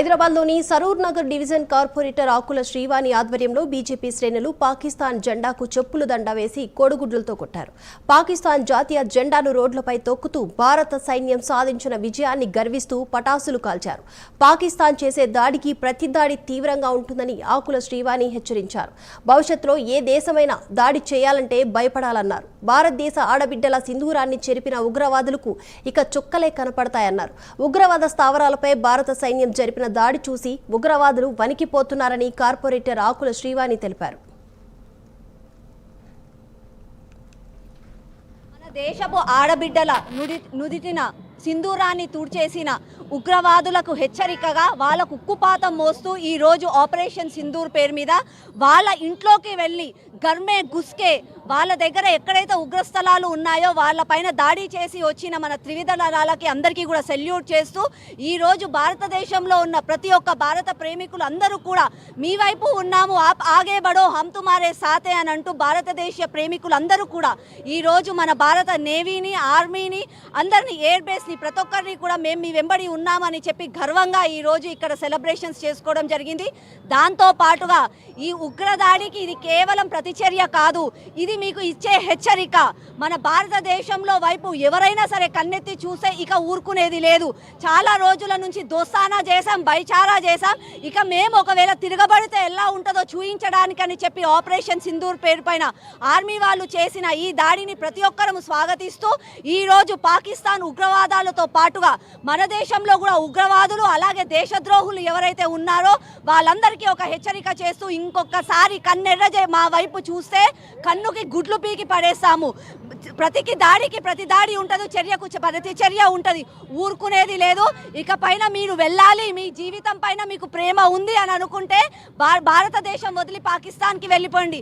హైదరాబాద్లోని Saroor Nagar division corporator Akula Srivani ఆధ్వర్యంలో BJP శ్రేణులు పాకిస్తాన్ జెండాకు చెప్పులు దండ వేసి కోడిగుడ్లతో కొట్టారు. పాకిస్తాన్ జాతీయ జెండాను రోడ్లపై తొక్కుతూ భారత సైన్యం సాధించిన విజయాన్ని గర్విస్తూ పటాసులు కాల్చారు. పాకిస్తాన్ చేసే దాడికి ప్రతిదాడి తీవ్రంగా ఉంటుందని ఆకుల శ్రీవాణి హెచ్చరించారు. భవిష్యత్తులో ఏ దేశమైనా దాడి చేయాలంటే భయపడాలన్నారు. భారతదేశ ఆడబిడ్డల సింధూరాన్ని చెరిపిన ఉగ్రవాదులకు ఇక చుక్కలే కనపడతాయన్నారు. ఉగ్రవాద స్థావరాలపై భారత సైన్యం జరిపిన దాడి చూసి ఉగ్రవాదులు వణికిపోతున్నారని కార్పొరేటర్ ఆకుల శ్రీవాణి తెలిపారు. మన దేశపు ఆడబిడ్డల నుడి నుదిటిన సింధూరాన్ని తుడిచేసిన ఉగ్రవాదులకు హెచ్చరికగా వాళ్ళకు ఉక్కుపాతం మోస్తూ ఈ రోజు ఆపరేషన్ సింధూర్ పేరు మీద వాళ్ళ ఇంట్లోకి వెళ్ళి గర్మే గుస్కే. వాళ్ళ దగ్గర ఎక్కడైతే ఉగ్రస్థలాలు ఉన్నాయో వాళ్ళపైన దాడి చేసి వచ్చిన మన త్రివిధ దళాలకి అందరికీ కూడా సెల్యూట్ చేస్తూ ఈ రోజు భారతదేశంలో ఉన్న ప్రతి ఒక్క భారత ప్రేమికులు అందరూ కూడా మీ వైపు ఉన్నాము ఆగే బడో హంతుమారే సాతే అని అంటూ భారతదేశ ప్రేమికులు అందరూ కూడా ఈరోజు మన భారత నేవీని ఆర్మీని అందరినీ ఎయిర్ బేస్ని ప్రతి ఒక్కరిని కూడా మేము మీ వెంబడి ఉన్నామని చెప్పి గర్వంగా ఈ రోజు ఇక్కడ సెలబ్రేషన్స్ చేసుకోవడం జరిగింది. దాంతో పాటుగా ఈ ఉగ్రదాడికి ఇది కేవలం ప్రతి ప్రతిచర్య కాదు. ఇది మీకు ఇచ్చే హెచ్చరిక. మన భారతదేశంలో వైపు ఎవరైనా సరే కన్నెత్తి చూస్తే ఇక ఊరుకునేది లేదు. చాలా రోజుల నుంచి దోస్తానా చేశాం బైచారా చేశాం. ఇక మేము ఒకవేళ తిరగబడితే ఎలా ఉంటుందో చూయించడానికని చెప్పి ఆపరేషన్ సింధూర్ పేరు పైన ఆర్మీ వాళ్ళు చేసిన ఈ దాడిని ప్రతి ఒక్కరము స్వాగతిస్తూ ఈరోజు పాకిస్తాన్ ఉగ్రవాదాలతో పాటుగా మన దేశంలో కూడా ఉగ్రవాదులు అలాగే దేశద్రోహులు ఎవరైతే ఉన్నారో వాళ్ళందరికీ ఒక హెచ్చరిక చేస్తూ ఇంకొకసారి కన్నెర్రజే మా వైపు చూస్తే కన్నుకి గుడ్లు పీకి పడేస్తాము. ప్రతికి దాడికి ప్రతి దాడి ఉంటుంది చర్యకు ప్రతి చర్య ఉంటుంది. ఊరుకునేది లేదు. ఇక పైన మీరు వెళ్ళాలి మీ జీవితం పైన మీకు ప్రేమ ఉంది అని అనుకుంటే భారతదేశం వదిలి పాకిస్తాన్కి వెళ్ళిపోండి.